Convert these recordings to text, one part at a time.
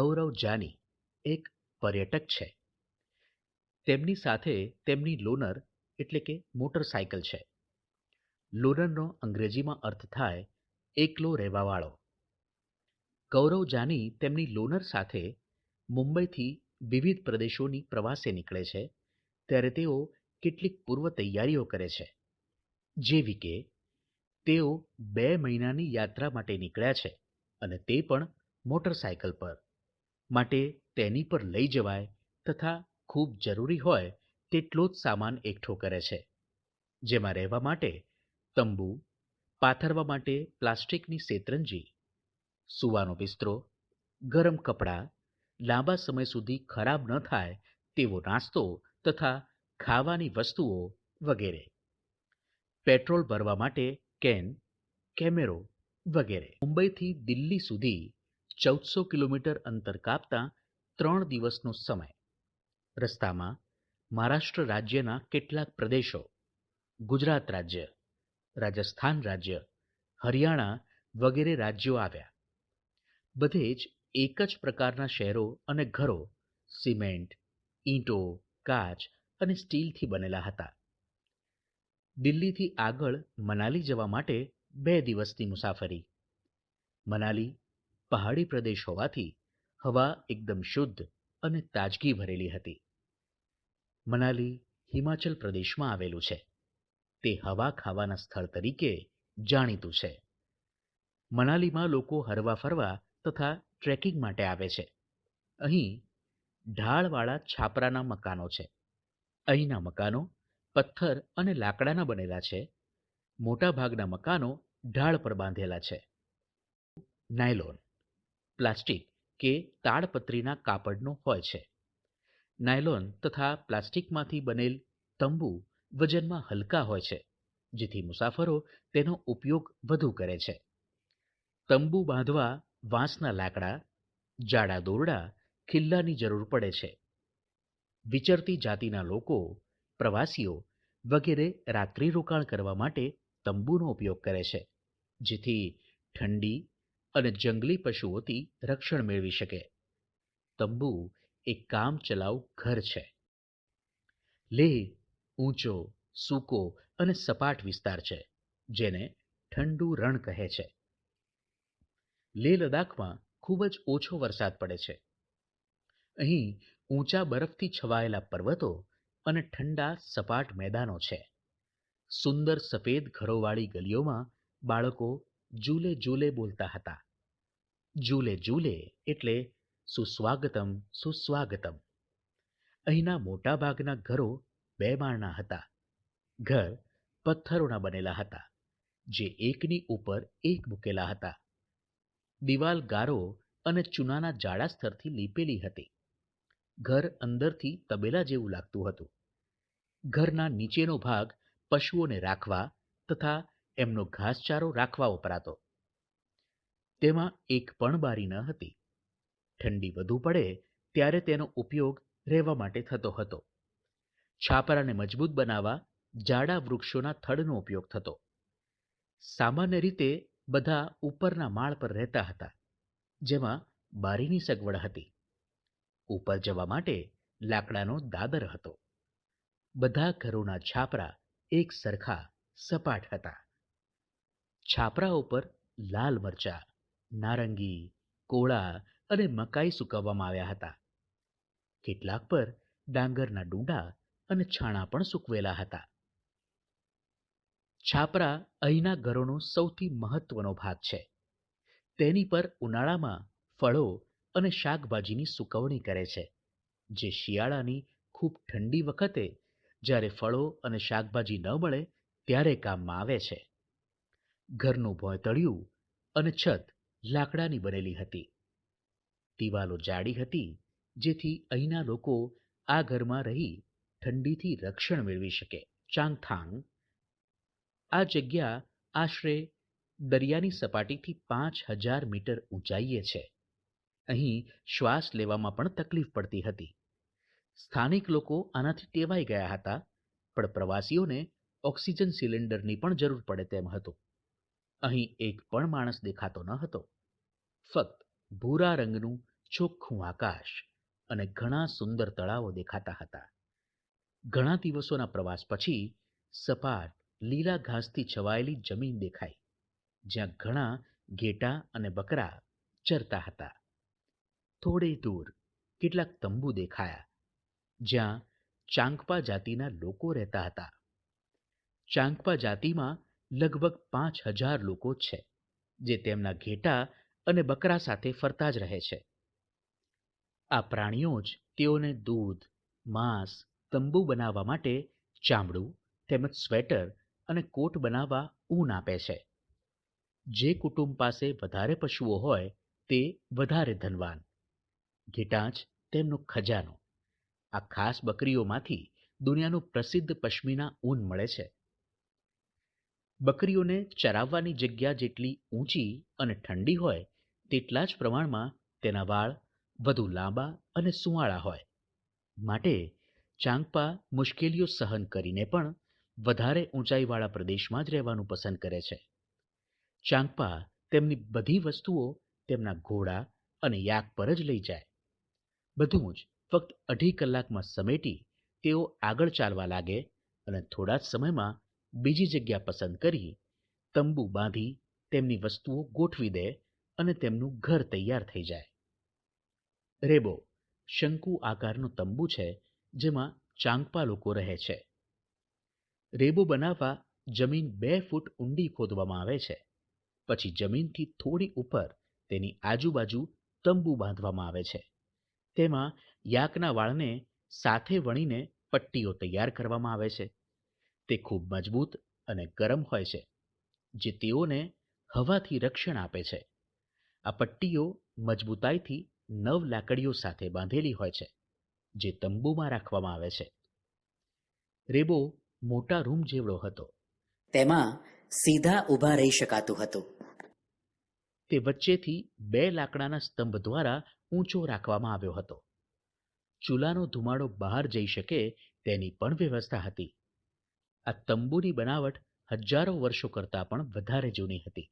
ગૌરવ જાની એક પર્યટક છે. તેમની સાથે તેમની લોનર એટલે કે મોટરસાયકલ છે. લોનરનો અંગ્રેજીમાં અર્થ થાય એકલો રહેવાવાળો. ગૌરવ જાની તેમની લોનર સાથે મુંબઈથી વિવિધ પ્રદેશોની પ્રવાસે નીકળે છે, ત્યારે તેઓ કેટલીક પૂર્વ તૈયારીઓ કરે છે. જેવી કે, તેઓ બે મહિનાની યાત્રા માટે નીકળ્યા છે અને તે પણ મોટરસાયકલ પર. માટે તેની પર લઈ જવાય તથા ખૂબ જરૂરી હોય તેટલો જ સામાન એકઠો કરે છે. જેમાં રહેવા માટે તંબુ, પાથરવા માટે પ્લાસ્ટિકની શેતરંજી, સૂવાનો બિસ્તરો, ગરમ કપડાં, લાંબા સમય સુધી ખરાબ ન થાય તેવો નાસ્તો તથા ખાવાની વસ્તુઓ વગેરે. પેટ્રોલ ભરવા માટે કેન, કેમેરો વગેરે. મુંબઈથી દિલ્હી સુધી ચૌદસો કિલોમીટર અંતર કાપતા ત્રણ દિવસનો સમય. રસ્તામાં મહારાષ્ટ્ર રાજ્યના કેટલાક પ્રદેશો, ગુજરાત રાજ્ય, રાજસ્થાન રાજ્ય, હરિયાણા વગેરે રાજ્યો આવ્યા. બધે જ એક જ પ્રકારના શહેરો અને ઘરો સિમેન્ટ, ઈંટો, કાચ અને સ્ટીલથી બનેલા હતા. દિલ્હીથી આગળ મનાલી જવા માટે બે દિવસની મુસાફરી. મનાલી પહાડી પ્રદેશ હોવાથી હવા એકદમ શુદ્ધ અને તાજગી ભરેલી હતી. મનાલી, હિમાચલ પ્રદેશમાં આવેલું છે. તે હવા ખાવાના સ્થળ તરીકે જાણીતું છે. મનાલીમાં લોકો હરવા ફરવા તથા ટ્રેકિંગ માટે આવે છે. અહીં ઢાળવાળા છાપરાના મકાનો છે. અહીંના મકાનો પથ્થર અને લાકડાના બનેલા છે. મોટાભાગના મકાનો ઢાળ પર બાંધેલા છે. નાયલોન પ્લાસ્ટિક કે તાડપત્રીના કાપડનો હોય છે. નાયલોન તથા પ્લાસ્ટિકમાંથી બનેલ તંબુ વજનમાં હલકા હોય છે, જેથી મુસાફરો તેનો ઉપયોગ વધુ કરે છે. તંબુ બાંધવા વાંસના લાકડા, જાડા દોરડા, ખિલ્લાની જરૂર પડે છે. વિચરતી જાતિના લોકો, પ્રવાસીઓ વગેરે રાત્રિ રોકાણ કરવા માટે તંબુનો ઉપયોગ કરે છે, જેથી ઠંડી અને જંગલી પશુઓથી રક્ષણ મેળવી શકે. તંબુ એક કામ ચલાઉ ઘર છે. લેહ, ઊંચો, સૂકો અને સપાટ વિસ્તાર છે, જેને ઠંડુ રણ કહે છે. લેહ લદ્દાખમાં ખૂબ જ ઓછો વરસાદ પડે છે. અહીં ઊંચા બરફથી છવાયેલા પર્વતો અને ઠંડા સપાટ મેદાનો છે. સુંદર સફેદ ઘરોવાળી ગલીઓમાં બાળકો ઝૂલે જુલે બોલતા હતા. જુલે જુલે એટલે સુસ્વાગતમ સુસ્વાગતમ. અહીંના મોટાભાગના ઘરો બે માળના હતા. ઘર પથ્થરોના બનેલા હતા, જે એકની ઉપર એક મૂકેલા હતા. દિવાલ ગારો અને ચૂનાના જાડા સ્તરથી લીપેલી હતી. ઘર અંદરથી તબેલા જેવું લાગતું હતું. ઘરના નીચેનો ભાગ પશુઓને રાખવા તથા એમનો ઘાસચારો રાખવા વપરાતો. તેમાં એક પણ બારી ન હતી. ઠંડી વધુ પડે ત્યારે તેનો ઉપયોગ રહેવા માટે થતો હતો. છાપરાને મજબૂત બનાવવા જાડા વૃક્ષોના થડનો ઉપયોગ થતો. સામાન્ય રીતે બધા ઉપરના માળ પર રહેતા હતા, જેમાં બારીની સગવડ હતી. ઉપર જવા માટે લાકડાનો દાદર હતો. બધા ઘરોના છાપરા એક સરખા સપાટ હતા. છાપરા ઉપર લાલ મરચા, નારંગી, કોળા અને મકાઈ સૂકવવામાં આવ્યા હતા. કેટલાક પર ડાંગરના ડૂંડા અને છાણા પણ સૂકવેલા હતા. છાપરા અહીંના ઘરોનો સૌથી મહત્વનો ભાગ છે. તેની પર ઉનાળામાં ફળો અને શાકભાજીની સુકવણી કરે છે, જે શિયાળાની ખૂબ ઠંડી વખતે જ્યારે ફળો અને શાકભાજી ન મળે ત્યારે કામમાં આવે છે. ઘરનું ભોંયતળિયું અને છત લાકડાની બનેલી હતી. દિવાલો જાડી હતી, જેથી અહીંના લોકો આ ઘરમાં રહી ઠંડીથી રક્ષણ મેળવી શકે. ચાંગથાંગ. આ જગ્યા આશરે દરિયાની સપાટીથી પાંચ હજાર મીટર ઊંચાઈએ છે. અહીં શ્વાસ લેવામાં પણ તકલીફ પડતી હતી. સ્થાનિક લોકો આનાથી ટેવાઈ ગયા હતા, પણ પ્રવાસીઓને ઓક્સિજન સિલિન્ડરની પણ જરૂર પડે તેમ હતું. અહીં એક પણ માણસ દેખાતો ન હતો. ફક્ત ભૂરા રંગનું ચોખ્ખું આકાશ અને ઘણા સુંદર તળાવો દેખાતા હતા. ઘણા દિવસોના પ્રવાસ પછી સપાટ લીલા ઘાસથી છવાયેલી જમીન દેખાઈ, જ્યાં ઘણા ઘેટા અને બકરા ચરતા હતા. થોડે દૂર કેટલાક તંબુ દેખાયા, જ્યાં ચાંગપા જાતિના લોકો રહેતા હતા. ચાંગપા જાતિમાં લગભગ પાંચ હજાર લોકો છે, જે તેમના ઘેટા અને બકરા સાથે ફરતા જ રહે છે. આ પ્રાણીઓ જ તેઓને દૂધ, માંસ, તંબુ બનાવવા માટે ચામડું, તેમજ સ્વેટર અને કોટ બનાવવા ઊન આપે છે. જે કુટુંબ પાસે વધારે પશુઓ હોય, તે વધારે ધનવાન. ઘેટાંચ તેમનો ખજાનો. આ ખાસ બકરીઓમાંથી દુનિયાનું પ્રસિદ્ધ પશ્મિના ઊન મળે છે. બકરીઓને ચરાવવાની જગ્યા જેટલી ઊંચી અને ઠંડી હોય, તેટલા જ પ્રમાણમાં તેના વાળ વધુ લાંબા અને સુંવાળા હોય. માટે ચાંગપા મુશ્કેલીઓ સહન કરીને પણ વધારે ઊંચાઈવાળા પ્રદેશમાં જ રહેવાનું પસંદ કરે છે. ચાંગપા તેમની બધી વસ્તુઓ તેમના ઘોડા અને યાક પર જ લઈ જાય. બધું જ ફક્ત અઢી કલાકમાં સમેટી તેઓ આગળ ચાલવા લાગે અને થોડા જ સમયમાં બીજી જગ્યા પસંદ કરી, તંબુ બાંધી, તેમની વસ્તુઓ ગોઠવી દે અને તેમનું ઘર તૈયાર થઈ જાય. રેબો, શંકુ આકારનો તંબુ છે, જેમાં ચાંગપા લોકો રહે છે. રેબો બનાવવા જમીન બે ફૂટ ઊંડી ખોદવામાં આવે છે. પછી જમીનથી થોડી ઉપર તેની આજુબાજુ તંબુ બાંધવામાં આવે છે. તેમાં યાકના વાળને સાથે વણીને પટ્ટીઓ તૈયાર કરવામાં આવે છે. તે ખૂબ મજબૂત અને ગરમ હોય છે જે તેઓને હવાથી રક્ષણ આપે છે. આ પટ્ટીઓ મજબૂતાઈથી નવ લાકડીઓ સાથે બાંધેલી હોય છે જે તંબુમાં રાખવામાં આવે છે. રેબો મોટા રૂમ જેવડો હતો. તેમાં સીધા ઊભા રહી શકાતું હતું. તે વચ્ચેથી બે લાકડાના સ્તંભ દ્વારા ઊંચો રાખવામાં આવ્યો હતો. ચૂલાનો ધુમાડો બહાર જઈ શકે તેની પણ વ્યવસ્થા હતી. આ તંબુની બનાવટ હજારો વર્ષો કરતાં પણ વધારે જૂની હતી.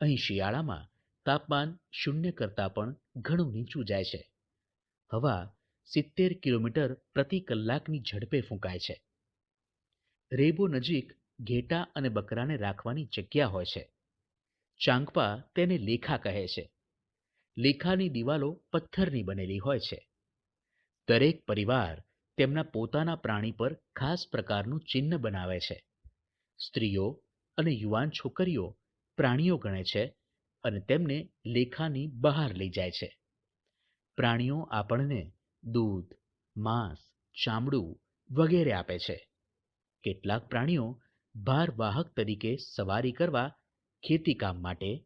અહીં શિયાળામાં તાપમાન શૂન્ય કરતાં પણ ઘણું નીચું જાય છે. હવા સિત્તેર કિલોમીટર પ્રતિ કલાકની ઝડપે ફૂંકાય છે. રેબો નજીક ઘેટા અને બકરાને રાખવાની જગ્યા હોય છે. ચાંગપા તેને લેખા કહે છે. લેખાની દિવાલો પથ્થરની બનેલી હોય છે. દરેક પરિવાર તેમના પોતાના પ્રાણી પર ખાસ પ્રકારનું ચિહ્ન બનાવે છે. સ્ત્રીઓ અને યુવાન છોકરીઓ પ્રાણીઓ ગણે છે અને તેમને લેખાની બહાર લઈ જાય છે. પ્રાણીઓ આપણને દૂધ, માંસ, ચામડું વગેરે આપે છે. કેટલાક પ્રાણીઓ ભારવાહક તરીકે સવારી કરવા ખેતીકામ માટે,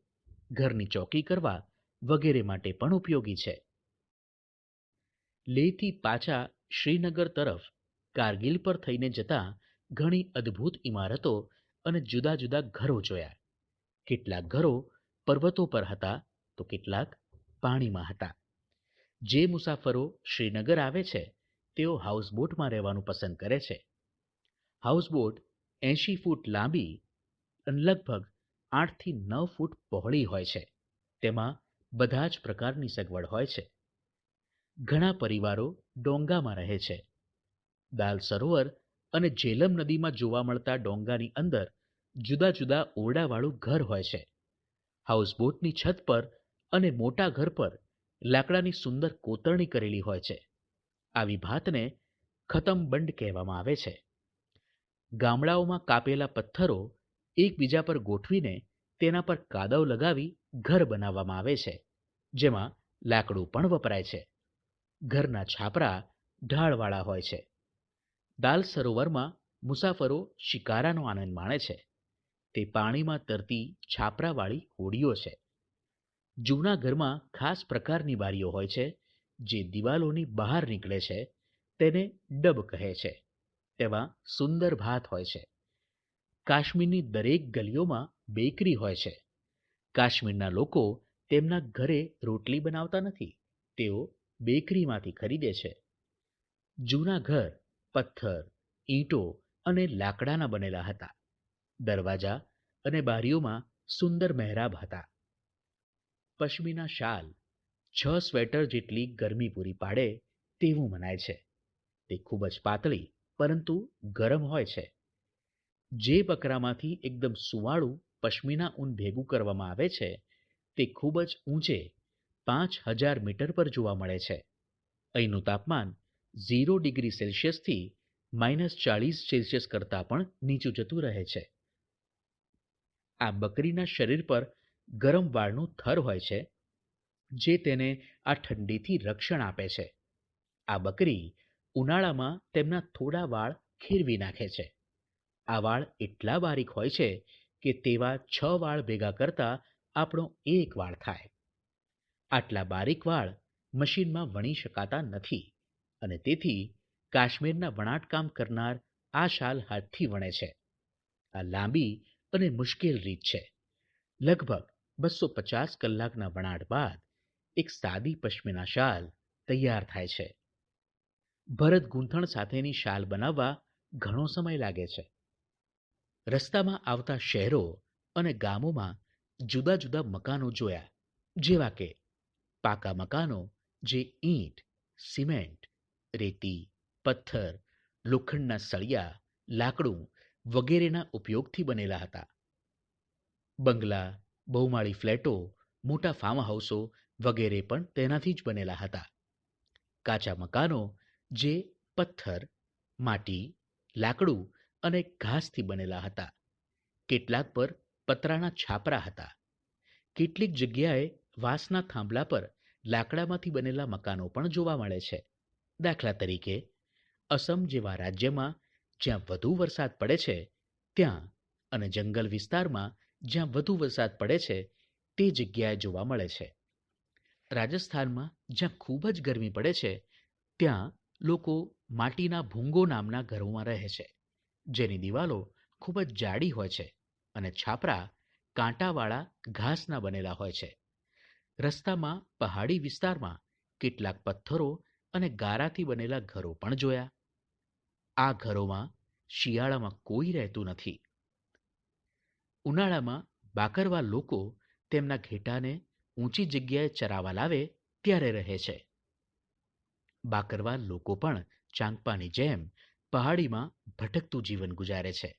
ઘરની ચોકી કરવા વગેરે માટે પણ ઉપયોગી છે. લેહથી પાછા શ્રીનગર તરફ કારગિલ પર થઈને જતા ઘણી અદ્ભુત ઇમારતો અને જુદા જુદા ઘરો જોયા. કેટલાક ઘરો પર્વતો પર હતા તો કેટલાક પાણીમાં હતા. જે મુસાફરો શ્રીનગર આવે છે, તેઓ હાઉસબોટમાં રહેવાનું પસંદ કરે છે. હાઉસબોટ એંશી ફૂટ લાંબી અને લગભગ આઠથી નવ ફૂટ પહોળી હોય છે. તેમાં બધા જ પ્રકારની સગવડ હોય છે. ઘણા પરિવારો ડોંગામાં રહે છે. દાલ સરોવર અને જેલમ નદીમાં જોવા મળતા ડોંગાની અંદર જુદા જુદા ઓરડાવાળું ઘર હોય છે. હાઉસબોટની છત પર અને મોટા ઘર પર લાકડાની સુંદર કોતરણી કરેલી હોય છે. આવી ભાતને ખતમ બંડ કહેવામાં આવે છે. ગામડાઓમાં કાપેલા પથ્થરો એકબીજા પર ગોઠવીને તેના પર કાદવ લગાવી ઘર બનાવવામાં આવે છે, જેમાં લાકડું પણ વપરાય છે. ઘરના છાપરા ઢાળવાળા હોય છે. દાલ સરોવરમાં મુસાફરો શિકારાનો આનંદ માણે છે. તે પાણીમાં તરતી છાપરાવાળી હોડીઓ છે. જૂના ઘરમાં ખાસ પ્રકારની બારીઓ હોય છે, જે દિવાલોની બહાર નીકળે છે, તેને ડબ કહે છે. તેમાં સુંદર ભાત હોય છે. કાશ્મીરની દરેક ગલીઓમાં બેકરી હોય છે. કાશ્મીરના લોકો તેમના ઘરે રોટલી બનાવતા નથી. તેઓ બેકરીમાંથી ખરીદે છે. જૂના ઘર, પથ્થર, ઈંટો અને લાકડાના બનેલા હતા. દરવાજા અને બારીઓમાં સુંદર મહેરાબ હતા. પશ્મિના શાલ, છ સ્વેટર જેટલી ગરમી પૂરી પાડે તેવું મનાય છે. તે ખૂબ જ પાતળી, પરંતુ ગરમ હોય છે. જે બકરામાંથી એકદમ સુવાળું પશ્મિના ઊન ભેગું કરવામાં આવે છે, તે ખૂબ જ ઊંચે પાંચ હજાર મીટર પર જોવા મળે છે. અહીંનું તાપમાન ઝીરો ડિગ્રી સેલ્સિયસથી માઇનસ ચાળીસ સેલ્સિયસ કરતાં પણ નીચું જતું રહે છે. આ બકરીના શરીર પર ગરમ વાળનું થર હોય છે, જે તેને આ ઠંડીથી રક્ષણ આપે છે. આ બકરી ઉનાળામાં તેમના થોડા વાળ ખીરવી નાખે છે. આ વાળ એટલા બારીક હોય છે કે તેવા છ વાળ ભેગા કરતા આપણો એક વાળ થાય. આટલા બારીક વાળ મશીનમાં વણી શકાતા નથી અને તેથી કાશ્મીરના વણાટકામ કરનાર આ શાલ હાથથી વણે છે. આ લાંબી અને મુશ્કેલ રીત છે. લગભગ બસો પચાસ કલાકના વણાટ બાદ એક સાદી પશ્મિના શાલ તૈયાર થાય છે. ભરત ગૂંથણ સાથેની શાલ બનાવવા ઘણો સમય લાગે છે. રસ્તામાં આવતા શહેરો અને ગામોમાં જુદા જુદા મકાનો જોયા, જેવા કે પાકા મકાનો, જે ઈંટ, સિમેન્ટ, રેતી, પથ્થર, લોખંડના સળિયા, લાકડું વગેરેના ઉપયોગથી બનેલા હતા. બંગલા, બહુમાળી ફ્લેટો, મોટા ફાર્મ હાઉસો વગેરે પણ તેનાથી જ બનેલા હતા. કાચા મકાનો, જે પથ્થર, માટી, લાકડું અને ઘાસથી બનેલા હતા. કેટલાક પર પતરાના છાપરા હતા. કેટલીક જગ્યાએ વાંસના થાંભલા પર લાકડામાંથી બનેલા મકાનો પણ જોવા મળે છે. દાખલા તરીકે, અસમ જેવા રાજ્યમાં જ્યાં વધુ વરસાદ પડે છે, ત્યાં અને જંગલ વિસ્તારમાં જ્યાં વધુ વરસાદ પડે છે, તે જગ્યાએ જોવા મળે છે. રાજસ્થાનમાં જ્યાં ખૂબ જ ગરમી પડે છે, ત્યાં લોકો માટીના ભૂંગો નામના ઘરોમાં રહે છે, જેની દિવાલો ખૂબ જ જાડી હોય છે અને છાપરા કાંટાવાળા ઘાસના બનેલા હોય છે. રસ્તામાં, પહાડી વિસ્તારમાં કેટલાક પથ્થરો અને ગારાથી બનેલા ઘરો પણ જોયા. આ ઘરોમાં શિયાળામાં કોઈ રહેતું નથી. ઉનાળામાં બાકરવા લોકો તેમના ઘેટાને ઊંચી જગ્યાએ ચરાવા લાવે ત્યારે રહે છે. બાકરવા લોકો પણ ચાંગપાની જેમ પહાડીમાં ભટકતું જીવન ગુજારે છે.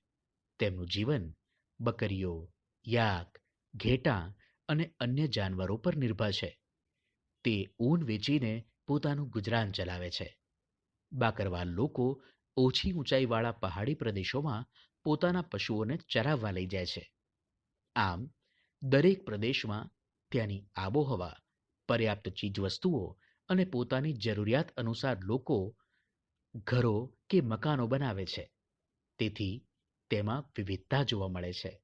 તેમનું જીવન બકરીઓ, યાક, ઘેટાં અને અન્ય જાનવરો પર નિર્ભર છે. તે ઊન વેચીને પોતાનું ગુજરાન ચલાવે છે. બાકરવાલ લોકો ઓછી ઊંચાઈવાળા પહાડી પ્રદેશોમાં પોતાના પશુઓને ચરાવવા લઈ જાય છે. આમ, દરેક પ્રદેશમાં ત્યાંની આબોહવા, પર્યાપ્ત ચીજવસ્તુઓ અને પોતાની જરૂરિયાત અનુસાર લોકો ઘરો કે મકાનો બનાવે છે. તેથી તેમાં વિવિધતા જોવા મળે છે.